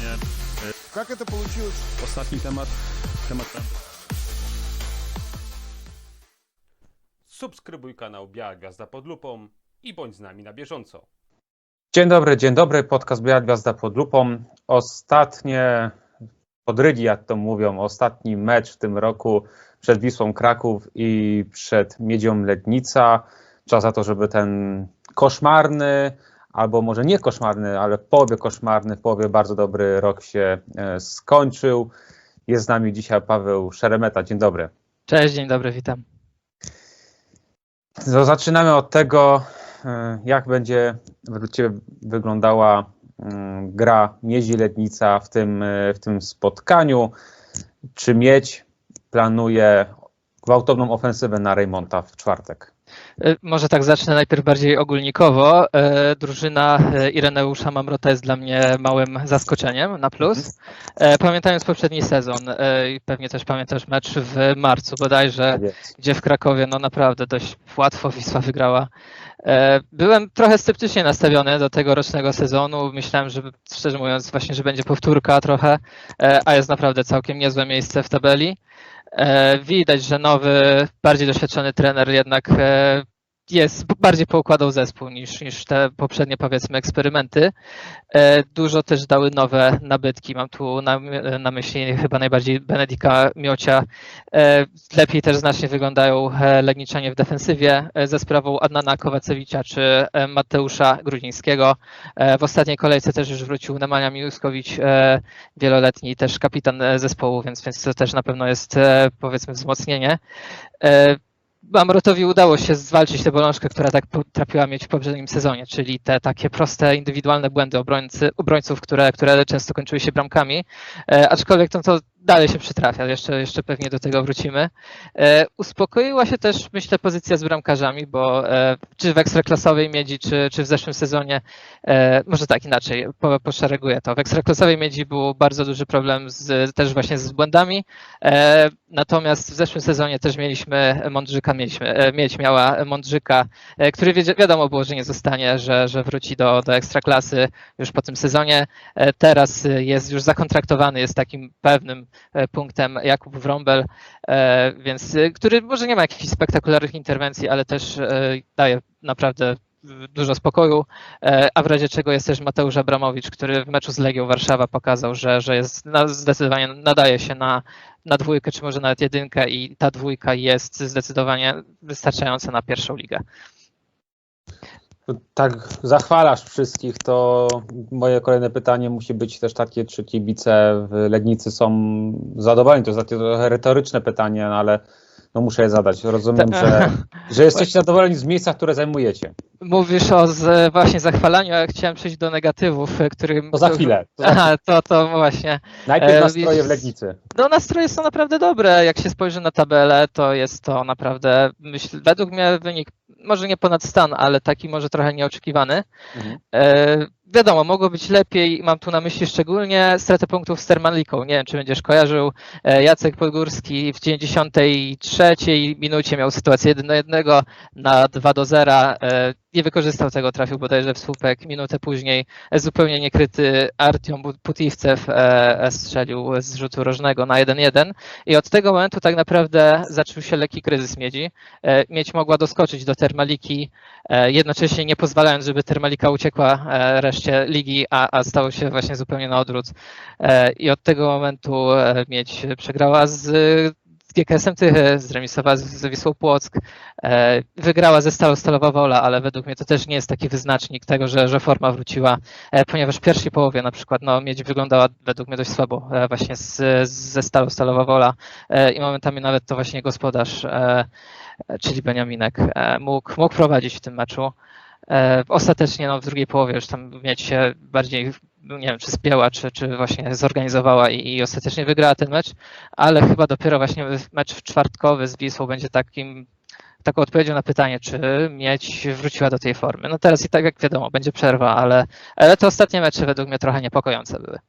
сегодня. Как это получилось? Ostatni temat, temat Subskrybuj kanał Biała Gwiazda pod lupą i bądź z nami na bieżąco. Dzień dobry, dzień dobry. Podcast Biała Gwiazda pod lupą. Ostatnie podrygi, jak to mówią, ostatni mecz w tym roku przed Wisłą Kraków i przed Miedzią Lednica. Czas za to, żeby ten koszmarny, albo może nie koszmarny, ale w połowie koszmarny, w połowie bardzo dobry rok się e, skończył. Jest z nami dzisiaj Paweł Szeremeta. Dzień dobry. Cześć, dzień dobry, witam. To zaczynamy od tego, e, jak będzie według Ciebie wyglądała mm, gra Miedzi Lednica w tym, e, w tym spotkaniu. Czy Miedź planuje gwałtowną ofensywę na Reymonta w czwartek? E, Może tak zacznę najpierw bardziej ogólnikowo. E, Drużyna e, Ireneusza Mamrota jest dla mnie małym zaskoczeniem na plus. E, Pamiętając poprzedni sezon i pewnie też pamiętasz mecz w marcu bodajże, Tak gdzie w Krakowie no naprawdę dość łatwo Wisła wygrała. Byłem trochę sceptycznie nastawiony do tego rocznego sezonu. Myślałem, że szczerze mówiąc właśnie, że będzie powtórka trochę, a jest naprawdę całkiem niezłe miejsce w tabeli. E, Widać, że nowy, bardziej doświadczony trener jednak e, jest, bardziej poukładał zespół niż, niż te poprzednie powiedzmy eksperymenty. E, Dużo też dały nowe nabytki. Mam tu na, na myśli chyba najbardziej Benedika Miocia. E, Lepiej też znacznie wyglądają e, Legniczanie w defensywie ze sprawą Adnana Kowacewicza czy Mateusza Grudzińskiego. W ostatniej kolejce też już wrócił Nemanja Miłuskowicz, e, wieloletni też kapitan zespołu, więc, więc to też na pewno jest powiedzmy wzmocnienie. Amrotowi udało się zwalczyć tę bolączkę, która tak potrafiła mieć w poprzednim sezonie, czyli te takie proste, indywidualne błędy obrońcy, obrońców, które, które często kończyły się bramkami, e, aczkolwiek to, to dalej się przytrafia, jeszcze, jeszcze pewnie do tego wrócimy. E, uspokoiła się też, myślę, pozycja z bramkarzami, bo e, czy w ekstraklasowej miedzi, czy, czy w zeszłym sezonie, e, może tak inaczej, po, poszereguję to. W ekstraklasowej miedzi był bardzo duży problem z, też właśnie z błędami, e, natomiast w zeszłym sezonie też mieliśmy Mądrzyka, mieliśmy, e, mieć miała Mądrzyka, e, który wiadomo było, że nie zostanie, że, że wróci do, do ekstraklasy już po tym sezonie. E, teraz jest już zakontraktowany, jest takim pewnym punktem Jakub Wrąbel, więc, który może nie ma jakichś spektakularnych interwencji, ale też daje naprawdę dużo spokoju, e, a w razie czego jest też Mateusz Abramowicz, który w meczu z Legią Warszawa pokazał, że, że jest na, zdecydowanie nadaje się na, na dwójkę, czy może nawet jedynkę i ta dwójka jest zdecydowanie wystarczająca na pierwszą ligę. Tak zachwalasz wszystkich, to moje kolejne pytanie musi być też takie, czy kibice w Legnicy są zadowoleni? To jest takie trochę retoryczne pytanie, no ale no muszę je zadać. Rozumiem, że, że jesteście zadowoleni z miejsca, które zajmujecie. Mówisz o z, właśnie zachwalaniu, a chciałem przejść do negatywów, e, którym... To za chwilę. To za Aha, to, to właśnie. Najpierw E, nastroje w Legnicy. No nastroje są naprawdę dobre. Jak się spojrzy na tabelę, to jest to naprawdę, myśl, według mnie wynik może nie ponad stan, ale taki może trochę nieoczekiwany. Mhm. E, wiadomo, mogło być lepiej. Mam tu na myśli szczególnie stratę punktów z Termaliką. Nie wiem, czy będziesz kojarzył. E, Jacek Podgórski w 93 minucie miał sytuację 1 do 1 na 2 do 0. E, nie wykorzystał tego, trafił bodajże w słupek. Minutę później e, zupełnie niekryty Artiom Putiwcew e, strzelił z rzutu rożnego na 1-1 i od tego momentu tak naprawdę zaczął się lekki kryzys Miedzi. E, Miedź mogła doskoczyć do Termaliki, e, jednocześnie nie pozwalając, żeby Termalika uciekła e, ligi, a, a stało się właśnie zupełnie na odwrót. E, I od tego momentu e, Miedź przegrała z GKS-em Tychy, zremisowała z- Wisłą Płock, e, wygrała ze Stalą Stalowa Wola, ale według mnie to też nie jest taki wyznacznik tego, że, że forma wróciła, ponieważ w pierwszej połowie na przykład no, Miedź wyglądała według mnie dość słabo właśnie z, ze Stalą Stalowa Wola i momentami nawet to właśnie gospodarz, czyli Beniaminek, mógł, mógł prowadzić w tym meczu. E, Ostatecznie no, w drugiej połowie już tam mieć się bardziej, nie wiem, czy spięła, czy, czy właśnie zorganizowała i, i ostatecznie wygrała ten mecz, ale chyba dopiero właśnie mecz czwartkowy z Wisłą będzie takim taką odpowiedzią na pytanie, czy mieć wróciła do tej formy. No teraz i tak jak wiadomo, będzie przerwa, ale, ale te ostatnie mecze według mnie trochę niepokojące były.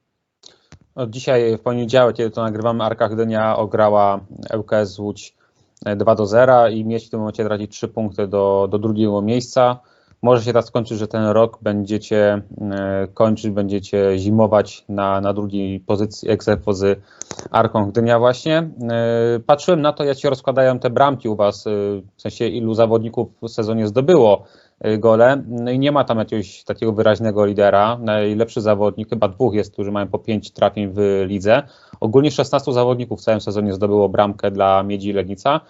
No, dzisiaj w poniedziałek, kiedy to nagrywamy, Arka Gdynia ograła ŁKS Łódź e, 2 do 0 i mieć w tym momencie traci 3 punkty do, do drugiego miejsca. Może się tak skończyć, że ten rok będziecie e, kończyć, będziecie zimować na, na drugiej pozycji egzekwo z Arką Gdynia właśnie. E, Patrzyłem na to, jak się rozkładają te bramki u Was, e, w sensie ilu zawodników w sezonie zdobyło gole. No i nie ma tam jakiegoś takiego wyraźnego lidera. Najlepszy zawodnik, chyba dwóch jest, którzy mają po pięć trafień w lidze. Ogólnie 16 zawodników w całym sezonie zdobyło bramkę dla Miedzi Legnica.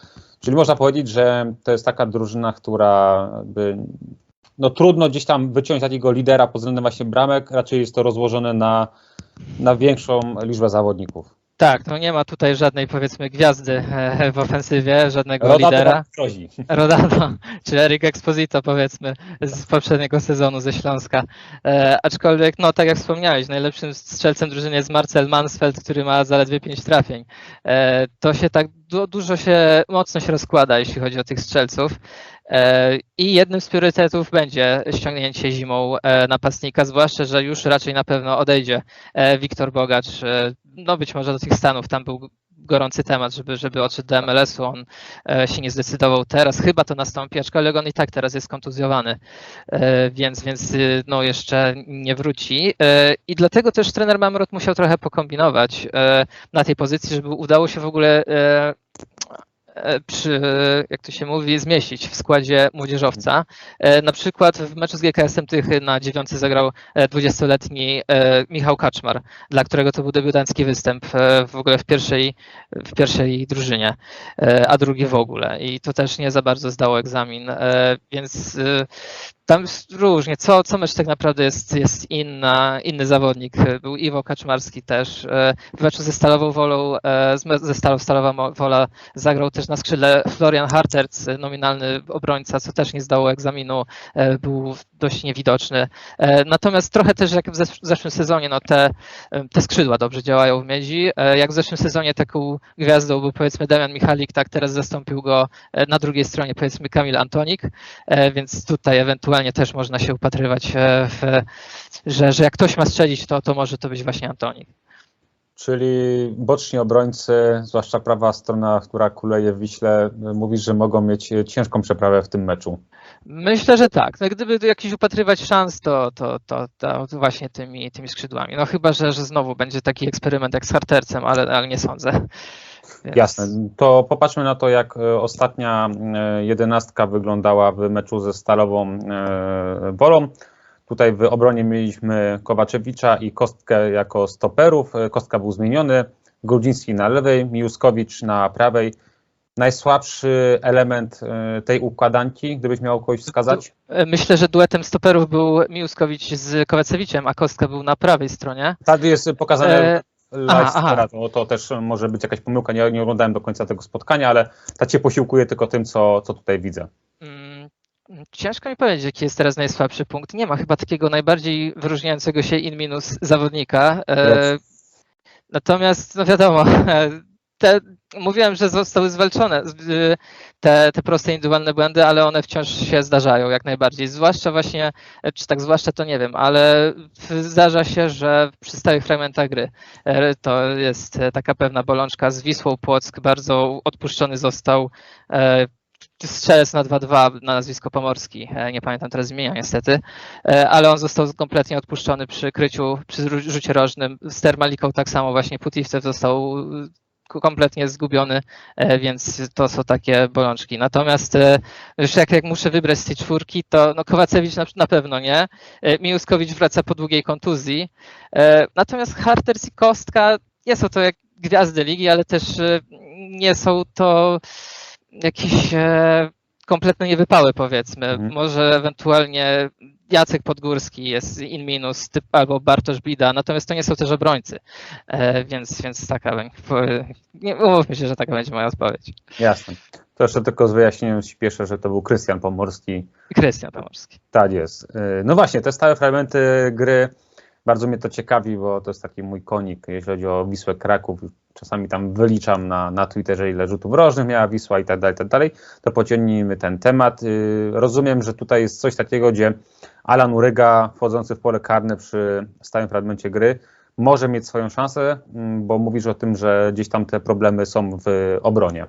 Czyli można powiedzieć, że to jest taka drużyna, która by, no trudno gdzieś tam wyciąć takiego lidera pod względem właśnie bramek, raczej jest to rozłożone na, na większą liczbę zawodników. Tak, no nie ma tutaj żadnej powiedzmy gwiazdy e, w ofensywie, żadnego lidera. to grozi. Rodano, czy Eric Exposito powiedzmy z poprzedniego sezonu ze Śląska. E, aczkolwiek, no tak jak wspomniałeś, najlepszym strzelcem drużyny jest Marcel Mansfeld, który ma zaledwie 5 trafień. E, to się tak du dużo się, mocno się rozkłada, jeśli chodzi o tych strzelców. E, I jednym z priorytetów będzie ściągnięcie zimą e, napastnika, zwłaszcza, że już raczej na pewno odejdzie e, Wiktor Bogacz. No być może do tych Stanów, tam był gorący temat, żeby, żeby odszedł do MLS-u. On się nie zdecydował teraz. Chyba to nastąpi, aczkolwiek on i tak teraz jest kontuzjowany, więc, więc y, no jeszcze nie wróci. I dlatego też trener Mamrot musiał trochę pokombinować na tej pozycji, żeby udało się w ogóle przy, jak to się mówi, zmieścić w składzie młodzieżowca. E, Na przykład w meczu z GKS-em Tychy na dziewiąty zagrał e, 20-letni e, Michał Kaczmar, dla którego to był debiutancki występ e, w ogóle w pierwszej, w pierwszej drużynie, e, a drugi w ogóle. I to też nie za bardzo zdało egzamin, e, więc e, tam różnie. Co, co mecz tak naprawdę jest, jest inna, inny zawodnik. Był Iwo Kaczmarski też. E, W meczu ze Stalową Wolą, e, ze Stalą Stalowa Wola zagrał też na skrzydle Florian Harterc, nominalny obrońca, co też nie zdało egzaminu, e, był dość niewidoczny. E, Natomiast trochę też jak w zesz- zeszłym sezonie, no te, e, te skrzydła dobrze działają w Miedzi. E, Jak w zeszłym sezonie taką gwiazdą był powiedzmy Damian Michalik, tak teraz zastąpił go e, na drugiej stronie powiedzmy Kamil Antonik, E, więc tutaj ewentualnie też można się upatrywać, e, w, że, że jak ktoś ma strzelić, to, to może to być właśnie Antonik. Czyli boczni obrońcy, zwłaszcza prawa strona, która kuleje w Wiśle, mówisz, że mogą mieć ciężką przeprawę w tym meczu. Myślę, że tak. No, gdyby jakiś upatrywać szans, to, to, to, to właśnie tymi, tymi skrzydłami. No chyba, że, że znowu będzie taki eksperyment jak z Hartercem, ale, ale nie sądzę. Więc- Jasne. To popatrzmy na to, jak e, ostatnia e, jedenastka wyglądała w meczu ze Stalową e, Wolą. Tutaj w obronie mieliśmy Kowaczewicza i Kostkę jako stoperów. E, Kostka był zmieniony. Grudziński na lewej, Miłuskowicz na prawej. Najsłabszy element e, tej układanki, gdybyś miał kogoś wskazać? E, Myślę, że duetem stoperów był Miłuskowicz z Kowacewiczem, a Kostka był na prawej stronie. Tak jest pokazane E, live aha, aha. no to też może być jakaś pomyłka, nie, nie oglądałem do końca tego spotkania, ale tak cię posiłkuję tylko tym, co, co tutaj widzę. Mm, Ciężko mi powiedzieć, jaki jest teraz najsłabszy punkt. Nie ma chyba takiego najbardziej wyróżniającego się in minus zawodnika. E, Natomiast, no wiadomo, te, mówiłem, że zostały zwalczone y, te, te proste indywidualne błędy, ale one wciąż się zdarzają jak najbardziej. Zwłaszcza właśnie, e, czy tak zwłaszcza to nie wiem, ale zdarza się, że przy stałych fragmentach gry e, to jest taka pewna bolączka z Wisłą Płock. Bardzo odpuszczony został strzelec na 2-2 na nazwisko Pomorski, e, nie pamiętam teraz imienia niestety, e, ale on został kompletnie odpuszczony przy kryciu, przy rzu- rzucie rożnym. Z Termaliką tak samo właśnie Putivcev został e, kompletnie zgubiony, więc to są takie bolączki. Natomiast już jak, jak muszę wybrać z tej czwórki, to no Kowacewicz na, na pewno nie. Miłuskowicz wraca po długiej kontuzji. Natomiast Harters i Kostka nie są to jak gwiazdy ligi, ale też nie są to jakieś e, kompletne niewypały, powiedzmy. Mhm. Może ewentualnie Jacek Podgórski jest in minus, typ, albo Bartosz Bida, natomiast to nie są też obrońcy. E, więc, więc taka będzie. umówmy się, że taka będzie moja odpowiedź. Jasne. To jeszcze tylko z wyjaśnieniem śpieszę, że to był Krystian Pomorski. Krystian Pomorski. Tak jest. Yy, No właśnie, te stałe fragmenty gry, bardzo mnie to ciekawi, bo to jest taki mój konik, jeśli chodzi o Wisłę Kraków. Czasami tam wyliczam na, na Twitterze, ile rzutów rożnych miała Wisła i tak dalej, tak dalej. To pociągnijmy ten temat. Yy, Rozumiem, że tutaj jest coś takiego, gdzie Alan Uryga, wchodzący w pole karne przy stałym fragmencie gry, może mieć swoją szansę, mm, bo mówisz o tym, że gdzieś tam te problemy są w obronie.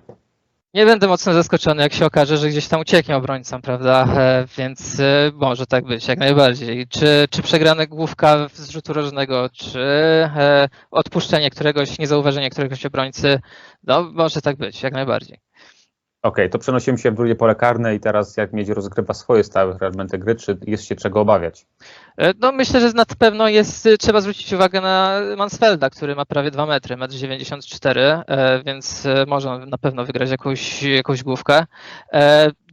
Nie będę mocno zaskoczony, jak się okaże, że gdzieś tam ucieknie obrońcom, prawda? E, Więc e, może tak być, jak najbardziej. Czy, czy przegrana główka z rzutu rożnego, czy e, odpuszczenie któregoś, niezauważenie któregoś obrońcy, no może tak być, jak najbardziej. Okej, to przenosimy się w drugie pole karne i teraz jak Miedź rozgrywa swoje stałe fragmenty gry, czy jest się czego obawiać? E, No myślę, że na pewno jest, y, trzeba zwrócić uwagę na Mansfelda, który ma prawie 2 metry, 1,94 m, e, więc e, może na pewno wygrać jakąś, jakąś główkę.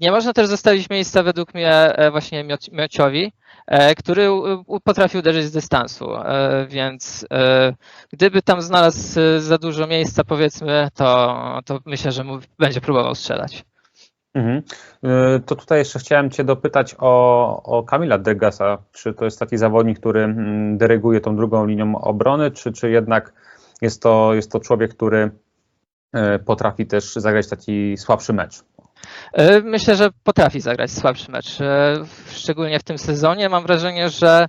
Nie można też zostawić miejsca według mnie właśnie Mioci- Miociowi, który potrafi uderzyć z dystansu, więc gdyby tam znalazł za dużo miejsca powiedzmy, to, to myślę, że mu będzie próbował strzelać. Mhm. Y, To tutaj jeszcze chciałem Cię dopytać o, o Kamila Degasa. Czy to jest taki zawodnik, który mm, dyryguje tą drugą linią obrony, czy, czy jednak jest to, jest to człowiek, który y, potrafi też zagrać taki słabszy mecz? E, Myślę, że potrafi zagrać słabszy mecz. Szczególnie w tym sezonie. Mam wrażenie, że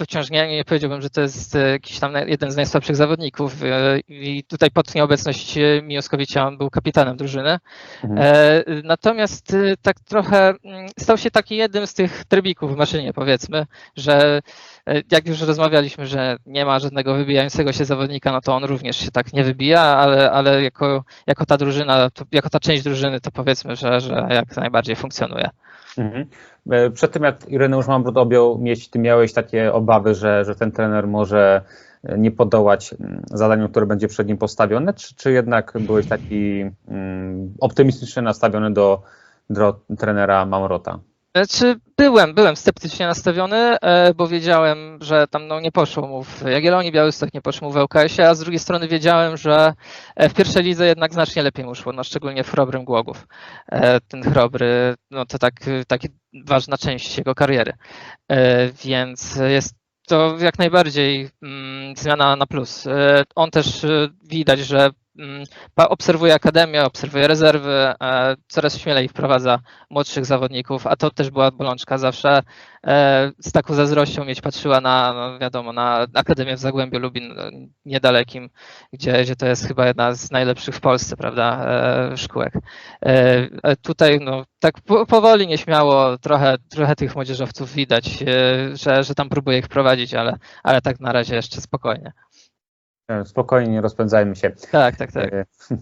e, to wciąż nie, nie powiedziałbym, że to jest e, jakiś tam jeden z najsłabszych zawodników. e, I tutaj pod nieobecność e, Miłoskowicza on był kapitanem drużyny. Mhm. Natomiast tak trochę mm, stał się taki jednym z tych trybików w maszynie, powiedzmy, że jak już rozmawialiśmy, że nie ma żadnego wybijającego się zawodnika, no to on również się tak nie wybija, ale, ale jako, jako ta drużyna, jako ta część drużyny, to powiedzmy, że, że jak najbardziej funkcjonuje. Mhm. E, Przed tym jak Ireneusz Mambrot objął mieść, Ty miałeś takie obawy, że, że ten trener może e, nie podołać mm, zadaniu, które będzie przed nim postawione, czy, czy jednak byłeś taki mm, optymistycznie nastawiony do, do trenera Mamrota? Znaczy, byłem, byłem sceptycznie nastawiony, e, bo wiedziałem, że tam no, nie poszło mu w Jagiellonii, Białystok nie poszło mu w LKS-ie, a z drugiej strony wiedziałem, że e, w pierwszej lidze jednak znacznie lepiej mu szło, no, szczególnie w Chrobrym Głogów. E, Ten Chrobry, no to tak, taki ważna część jego kariery. Więc jest to jak najbardziej mm, zmiana na plus. On też widać, że obserwuje akademię, obserwuje rezerwy, e, coraz śmielej wprowadza młodszych zawodników, a to też była bolączka zawsze. E, Z taką zazdrością mieć patrzyła na, no wiadomo, na Akademię w Zagłębiu Lubin no, niedalekim, gdzie, gdzie to jest chyba jedna z najlepszych w Polsce, prawda, e, szkółek. E, e, Tutaj no, tak po- powoli, nieśmiało, trochę, trochę tych młodzieżowców widać, e, że, że tam próbuje ich prowadzić, ale, ale tak na razie jeszcze spokojnie. Spokojnie, nie rozpędzajmy się. Tak, tak, tak. E,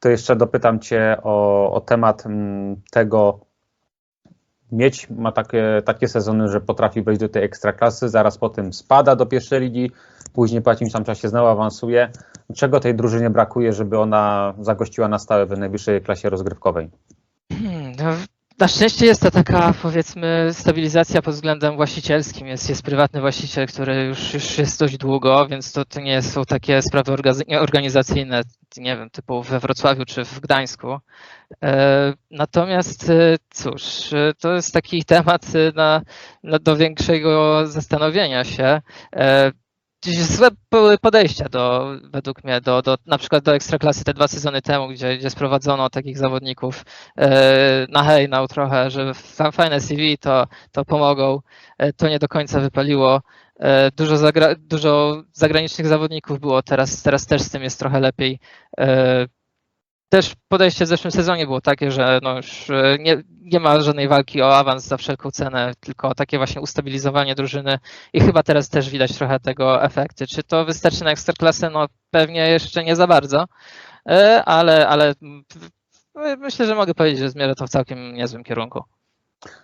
To jeszcze dopytam Cię o, o temat mm, tego. Mieć ma takie, takie sezony, że potrafi wejść do tej ekstraklasy, zaraz potem spada do pierwszej ligi, później po jakimś tam czasie znowu awansuje. Czego tej drużynie brakuje, żeby ona zagościła na stałe w najwyższej klasie rozgrywkowej? Na szczęście jest to taka, powiedzmy, stabilizacja pod względem właścicielskim. Jest, jest prywatny właściciel, który już, już jest dość długo, więc to, to nie są takie sprawy orga- organizacyjne, nie wiem, typu we Wrocławiu czy w Gdańsku. E, Natomiast e, cóż, e, to jest taki temat na, na, do większego zastanowienia się. Złe były podejścia do, według mnie, do, do, na przykład do Ekstraklasy te dwa sezony temu, gdzie, gdzie sprowadzono takich zawodników e, na hejnał trochę, że fa- fajne CV to, to pomogą, e, to nie do końca wypaliło. E, Dużo, zagra, dużo zagranicznych zawodników było, teraz, teraz też z tym jest trochę lepiej. Też podejście w zeszłym sezonie było takie, że no już e, nie, nie ma żadnej walki o awans za wszelką cenę, tylko takie właśnie ustabilizowanie drużyny i chyba teraz też widać trochę tego efekty. Czy to wystarczy na ekstraklasę? No pewnie jeszcze nie za bardzo, e, ale, ale myślę, że mogę powiedzieć, że zmierza to w całkiem niezłym kierunku.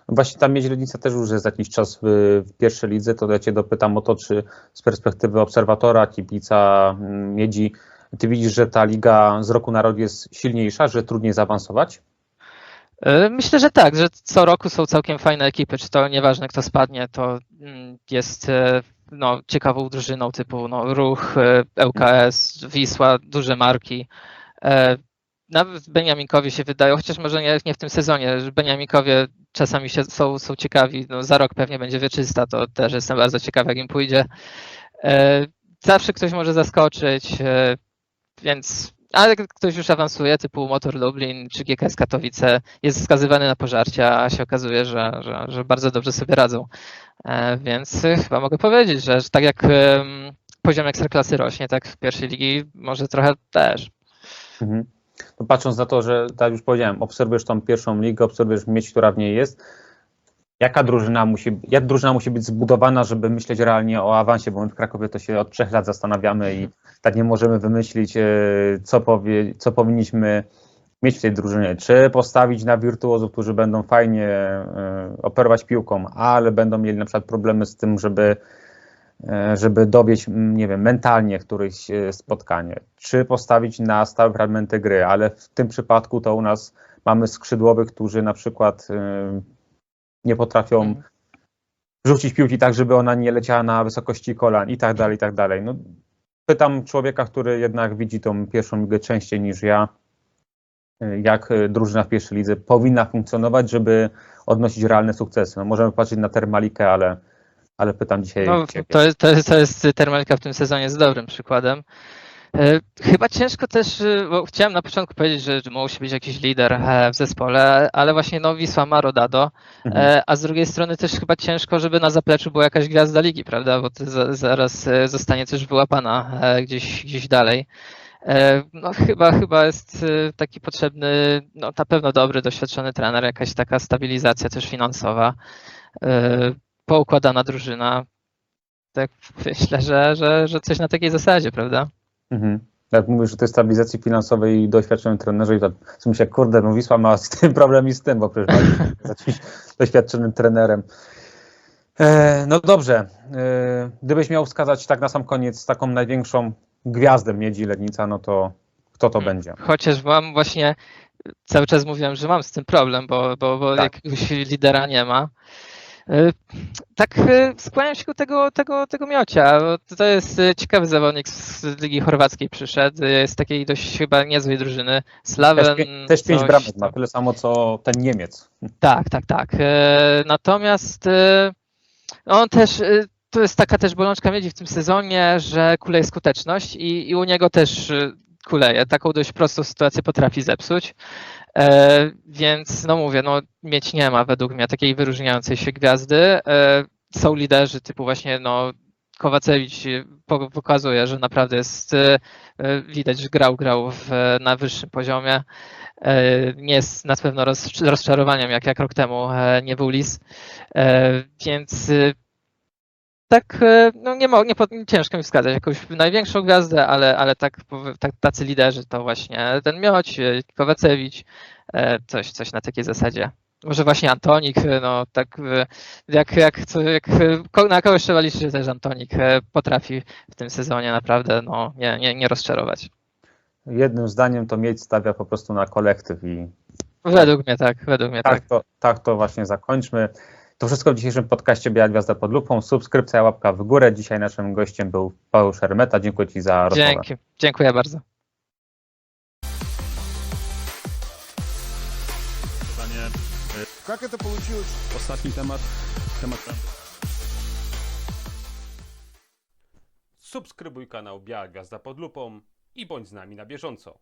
Właśnie ta Miedź Legnica też już jest jakiś czas w, pierwszej lidze, to ja Cię dopytam o to, czy z perspektywy obserwatora, kibica Miedzi, Ty widzisz, że ta liga z roku na rok jest silniejsza, że trudniej zaawansować? E, Myślę, że tak, że co roku są całkiem fajne ekipy, czy to nieważne kto spadnie, to mm, jest e, no, ciekawą drużyną typu no, Ruch, e, ŁKS, Wisła, duże marki. E, Nawet Beniaminkowie się wydają, chociaż może nie, nie w tym sezonie, że Beniaminkowie czasami się, są, są ciekawi, no, za rok pewnie będzie wieczysta, to też jestem bardzo ciekaw jak im pójdzie. E, Zawsze ktoś może zaskoczyć, e, więc ale ktoś już awansuje, typu Motor Lublin czy GKS Katowice, jest skazywany na pożarcie, a się okazuje, że, że, że bardzo dobrze sobie radzą. E, Więc chyba mogę powiedzieć, że że tak jak poziom ekstraklasy rośnie, tak w pierwszej ligi może trochę też. Mhm. no patrząc na to, że tak już powiedziałem, obserwujesz tą pierwszą ligę, obserwujesz mieć, która w niej jest, jaka drużyna musi, jak drużyna musi być zbudowana, żeby myśleć realnie o awansie, bo my w Krakowie to się od trzech lat zastanawiamy i tak nie możemy wymyślić, e, co, powie, co powinniśmy mieć w tej drużynie. Czy postawić na wirtuozów, którzy będą fajnie e, operować piłką, ale będą mieli na przykład problemy z tym, żeby e, żeby dowieść, nie wiem, mentalnie któreś spotkanie, czy postawić na stałe fragmenty gry, ale w tym przypadku to u nas mamy skrzydłowych, którzy na przykład nie potrafią Mhm. rzucić piłki tak, żeby ona nie leciała na wysokości kolan i tak dalej, i tak dalej. No, pytam człowieka, który jednak widzi tą pierwszą ligę częściej niż ja, jak drużyna w pierwszej lidze powinna funkcjonować, żeby odnosić realne sukcesy. No, możemy patrzeć na Termalikę, ale, ale pytam dzisiaj No, ciebie. to, jest, to, jest, to jest Termalika w tym sezonie z dobrym przykładem. E, Chyba ciężko też, e, bo chciałem na początku powiedzieć, że, że musi być jakiś lider e, w zespole, ale właśnie no, Wisła ma Rodado, Mhm. a z drugiej strony też chyba ciężko, żeby na zapleczu była jakaś gwiazda ligi, prawda, bo za, zaraz zostanie też wyłapana gdzieś, gdzieś dalej. No chyba, chyba jest taki potrzebny, no na pewno dobry, doświadczony trener, jakaś taka stabilizacja też finansowa, poukładana drużyna, tak myślę, że, że, że coś na takiej zasadzie, prawda? Mhm. Jak mówisz o tej stabilizacji finansowej i doświadczonym trenerze, i to sobie myślę, kurde, no Wisła ma z tym problem i z tym, bo przecież jakimś doświadczonym trenerem. E, no dobrze, e, gdybyś miał wskazać tak na sam koniec taką największą gwiazdę Miedzi Legnica, no to kto to Hmm. będzie? Chociaż mam właśnie, cały czas mówiłem, że mam z tym problem, bo, bo, bo Tak. jakiegoś lidera nie ma. Y, Tak y, skłaniam się ku tego, tego, tego miocia. To jest y, ciekawy zawodnik z Ligi Chorwackiej przyszedł. Jest takiej dość chyba niezłej drużyny. Slaven. Też, pię- też pięć bramek ma, tyle samo co ten Niemiec. Tak, tak, tak. E, Natomiast e, on też, e, to jest taka też bolączka miedzi w tym sezonie, że kuleje skuteczność i, i u niego też e, kuleje. Taką dość prostą sytuację potrafi zepsuć. E, Więc no mówię, no mieć nie ma według mnie takiej wyróżniającej się gwiazdy. E, Są liderzy typu właśnie no Kowacewicz po- pokazuje, że naprawdę jest, e, e, widać, że grał, grał w, na wyższym poziomie. E, Nie jest na pewno roz, rozczarowaniem, jak, jak rok temu nie był Lis. Więc tak, e, no nie, mo, nie, ciężko mi wskazać jakąś największą gwiazdę, ale, ale tak, tak tacy liderzy to właśnie ten Mioć, Kowacewicz, e, coś, coś na takiej zasadzie. Może właśnie Antonik, e, no tak jak, jak, jak na kogoś trzeba liczyć, że też Antonik potrafi w tym sezonie naprawdę no, nie, nie, nie rozczarować. Jednym zdaniem to Miedź stawia po prostu na kolektyw i Według mnie tak, według mnie tak. tak to, tak to właśnie zakończmy. To wszystko w dzisiejszym podcaście Biała Gwiazda pod lupą. Subskrypcja, łapka w górę. Dzisiaj naszym gościem był Paweł Szermeta. Dziękuję Ci za rozmowę. Dzięki, dziękuję bardzo. Как это получилось? Ostatni temat, temat Subskrybuj kanał Biała Gwiazda pod lupą i bądź z nami na bieżąco.